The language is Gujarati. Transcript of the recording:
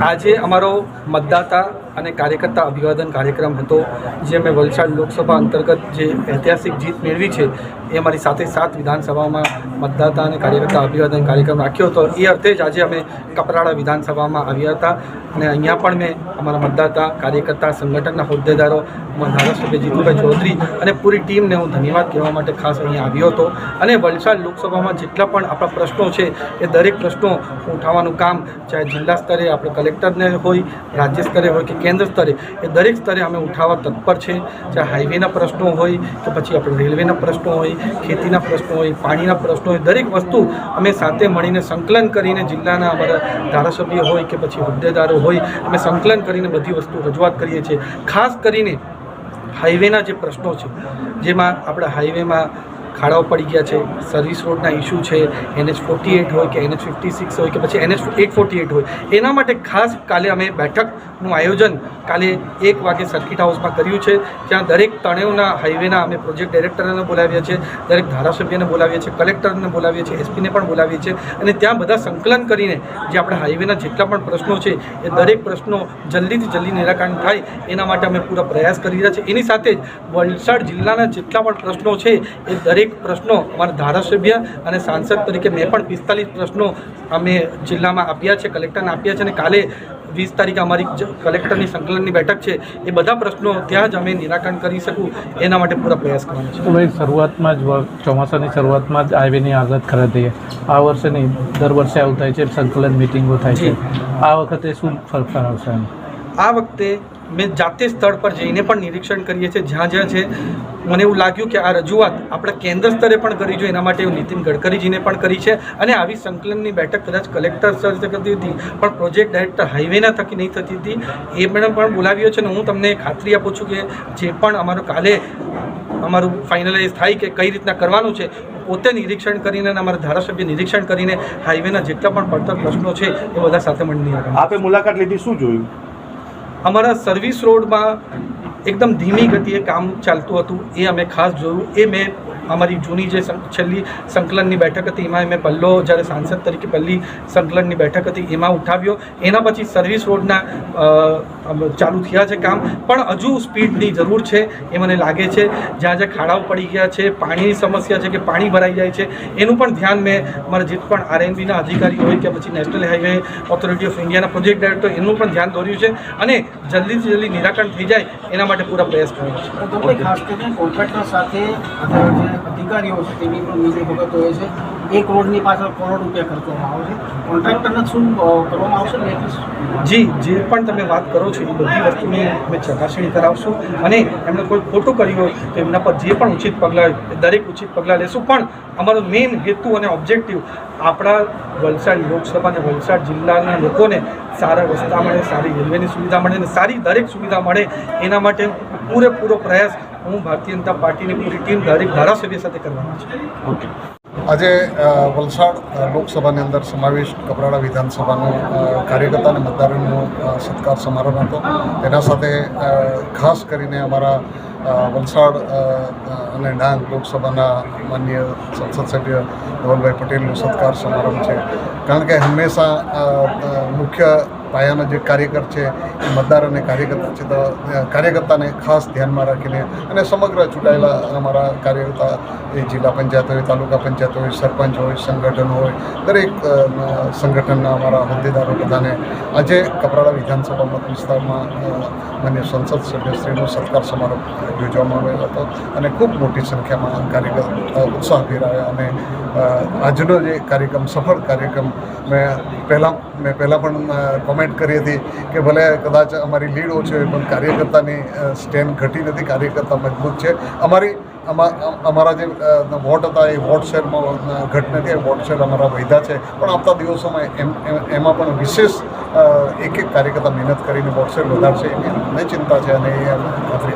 આજે અમારો મતદાતા અને કાર્યકર્તા અભિવાદન કાર્યક્રમ હતો, જે મેં વલસાડ લોકસભા અંતર્ગત જે ઐતિહાસિક જીત મેળવી છે, એ અમારી સાથે સાત વિધાનસભામાં મતદાતા અને કાર્યકર્તા અભિવાદન કાર્યક્રમ રાખ્યો હતો. એ અર્થે જ આજે અમે કપરાડા વિધાનસભામાં આવ્યા હતા અને અહીંયા પણ મેં અમારા મતદાતા, કાર્યકર્તા, સંગઠનના હોદ્દેદારો ધારાસભ્ય જીતુભાઈ ચૌધરી અને પૂરી ટીમને હું ધન્યવાદ કહેવા માટે ખાસ અહીંયા આવ્યો હતો. અને વલસાડ લોકસભામાં જેટલા પણ આપણા પ્રશ્નો છે, એ દરેક પ્રશ્નો ઉઠાવવાનું કામ, ચાહે જિલ્લા સ્તરે આપણે કલેક્ટરને હોય, રાજ્ય સ્તરે હોય કે કેન્દ્ર સ્તરે એ દરેક સ્તરે અમે ઉઠાવવા તત્પર છે. ચાહે હાઈવેના પ્રશ્નો હોય કે પછી આપણે રેલવેના પ્રશ્નો હોય, ખેતીના પ્રશ્નો હોય, પાણીના પ્રશ્નો હોય, દરેક વસ્તુ અમે સાથે મળીને સંકલન કરીને જિલ્લાના અમારા ધારાસભ્ય હોય કે પછી હોદ્દેદારો હોય, અમે સંકલન કરીને બધી વસ્તુ રજૂઆત કરીએ છીએ. ખાસ કરીને હાઈવેના જે પ્રશ્નો છે, જેમાં આપણા હાઈવેમાં ખાડાઓ પડી ગયા છે સર્વિસ રોડના ઇસ્યુ છે એનએચ ફોર્ટી એટ હોય કે એનએચ ફિફ્ટી સિક્સ હોય કે પછી એનએચ એટ ફોર્ટી એટ હોય, એના માટે ખાસ કાલે અમે બેઠકનું આયોજન કાલે એક વાગે સર્કિટ હાઉસમાં કર્યું છે, જ્યાં દરેક તણેવના હાઈવેના અમે પ્રોજેક્ટ ડાયરેક્ટરને બોલાવ્યા છે દરેક ધારાસભ્યને બોલાવીએ છીએ કલેક્ટરને બોલાવીએ છીએ એસપીને પણ બોલાવીએ છીએ અને ત્યાં બધા સંકલન કરીને જે આપણા હાઈવેના જેટલા પણ પ્રશ્નો છે, એ દરેક પ્રશ્નો જલ્દીથી જલ્દી નિરાકરણ થાય, એના માટે અમે પૂરા પ્રયાસ કરી રહ્યા છીએ. એની સાથે જ વલસાડ જિલ્લાના જેટલા પણ પ્રશ્નો છે, એ દરેક પ્રશ્નો અમારા ધારાસભ્ય અને સાંસદ તરીકે મેં પણ પિસ્તાલીસ પ્રશ્નો અમે જિલ્લામાં આપ્યા છે કલેક્ટરને આપ્યા છે અને કાલે વીસ તારીખે અમારી કલેક્ટરની સંકલનની બેઠક છે. એ બધા પ્રશ્નો ત્યાં જ અમે નિરાકરણ કરી શકું એના માટે પૂરા પ્રયાસ કરવાનો છે. ભાઈ શરૂઆતમાં જ ચોમાસાની શરૂઆતમાં જ હાઈવેની આઝાદ કરી દઈએ આ વર્ષે નહીં દર વર્ષે આવું થાય છે સંકલન મિટિંગો થાય છે. આ વખતે શું ફેરફાર આવશે આ વખતે મેં જાતે સ્થળ પર જઈને પણ નિરીક્ષણ કરીએ છીએ, જ્યાં જ્યાં છે. મને એવું લાગ્યું કે આ રજૂઆત આપણે કેન્દ્ર સ્તરે પણ કરી જોઈએ, એના માટે નીતિન ગડકરીજીને પણ કરી છે. અને આવી સંકલનની બેઠક કદાચ કલેક્ટર સ્તરે થતી હતી, પણ પ્રોજેક્ટ ડાયરેક્ટર હાઈવેના થકી નહીં થતી હતી. એ મેડમ પણ બોલાવ્યો છે અને હું તમને ખાતરી આપું છું કે જે પણ અમારું કાલે અમારું ફાઇનલાઇઝ થાય કે કઈ રીતના કરવાનું છે, પોતે નિરીક્ષણ કરીને અમારા ધારાસભ્ય નિરીક્ષણ કરીને હાઈવેના જેટલા પણ પડતર પ્રશ્નો છે, એ બધા સાથે મળીને આપે મુલાકાત લીધી, શું જોયું? અમારા સર્વિસ રોડમાં એકદમ ધીમી ગતિએ કામ ચાલતું હતું. એ અમે ખાસ જોયું. એ મેં અમારી જૂની જે છેલ્લી સંકલનની બેઠક હતી, એમાં મેં પલ્લો જ્યારે સાંસદ તરીકે પહેલી સંકલનની બેઠક હતી, એમાં ઉઠાવ્યો. એના પછી સર્વિસ રોડના ચાલુ થયા છે કામ. પણ હજુ સ્પીડની જરૂર છે, એ મને લાગે છે. જ્યાં જ્યાં ખાડાઓ પડી ગયા છે, પાણીની સમસ્યા છે કે પાણી ભરાઈ જાય છે, એનું પણ ધ્યાન મેં અમારા જે પણ આરએનબીના અધિકારી હોય કે પછી નેશનલ હાઈવે ઓથોરિટી ઓફ ઇન્ડિયાના પ્રોજેક્ટ ડાયરેક્ટર, એનું પણ ધ્યાન દોર્યું છે. અને જલ્દીથી જલ્દી નિરાકરણ થઈ જાય, એના માટે પૂરા પ્રયાસ કર્યો છે. ખાસ કરીને કોન્ટ્રાક્ટર સાથે અધિકારીઓ છે તેની પણ મિટિંગ ભગત હોય છે, એક રોડની પાછળ કરોડ રૂપિયા ખર્ચવામાં આવે છે. કોન્ટ્રાક્ટરને શું કરવામાં આવશે ને જી, જે પણ તમે વાત કરો છો, એ બધી વસ્તુની અમે ચકાસણી કરાવશું. અને એમને કોઈ ખોટું કર્યું હોય, તો એમના પર જે પણ ઉચિત પગલાં એ દરેક ઉચિત પગલાં લેશું. પણ અમારો મેઇન હેતુ અને ઓબ્જેક્ટિવ આપણા વલસાડ લોકસભા અને વલસાડ જિલ્લાના લોકોને સારા રસ્તા મળે, સારી રેલવેની સુવિધા મળે અને સારી દરેક સુવિધા મળે. એના માટે પૂરેપૂરો પ્રયાસ હું ભારતીય જનતા પાર્ટીની પૂરી ટીમ દરેક ધારાસભ્ય સાથે કરવાનો છે. ઓકે. આજે વલસાડ લોકસભાની અંદર સમાવેશ કપરાડા વિધાનસભાનો કાર્યકર્તા અને મતદારોનો સત્કાર સમારંભ હતો. તેના સાથે ખાસ કરીને અમારા વલસાડ અને ડાંગ લોકસભાના માન્ય સંસદ સભ્ય ધવલભાઈ પટેલનો સત્કાર સમારંભ છે. કારણ કે હંમેશા મુખ્ય પાયાનો જે કાર્યકર છે, એ મતદાર અને કાર્યકર્તા છે કાર્યકર્તાને ખાસ ધ્યાનમાં રાખીને અને સમગ્ર ચૂંટાયેલા અમારા કાર્યકર્તા, એ જિલ્લા પંચાયત હોય, તાલુકા પંચાયત હોય, સરપંચ હોય, સંગઠન હોય, દરેક સંગઠનના અમારા હોદ્દેદારો બધાને આજે કપરાડા વિધાનસભા મત વિસ્તારમાં મને સંસદ સભ્યશ્રીનો સત્કાર સમારોહ યોજવામાં આવેલો હતો અને ખૂબ મોટી સંખ્યામાં કાર્યકર ઉત્સાહ ઉત્સાહભેર આવ્યા અને આજનો જે કાર્યક્રમ, સફળ કાર્યક્રમ, મેં પહેલાં મેં પહેલાં પણ કોમેન્ટ કરી હતી કે ભલે કદાચ અમારી લીડ ઓછી હોય, પણ કાર્યકર્તાની સ્ટેન્ડ ઘટી નથી, કાર્યકર્તા મજબૂત છે. અમારી, અમા- અમારા જે વોટ હતા, એ વોટ શેરમાં ઘટ નથી, એ વોટ શેર અમારા વધ્યા છે. પણ આવતા દિવસોમાં એમ, એમ- પણ વિશેષ એક એક કાર્યકર્તા મહેનત કરીને વોટ શેર વધારશે એની અમને ચિંતા છે અને એ ખાતરી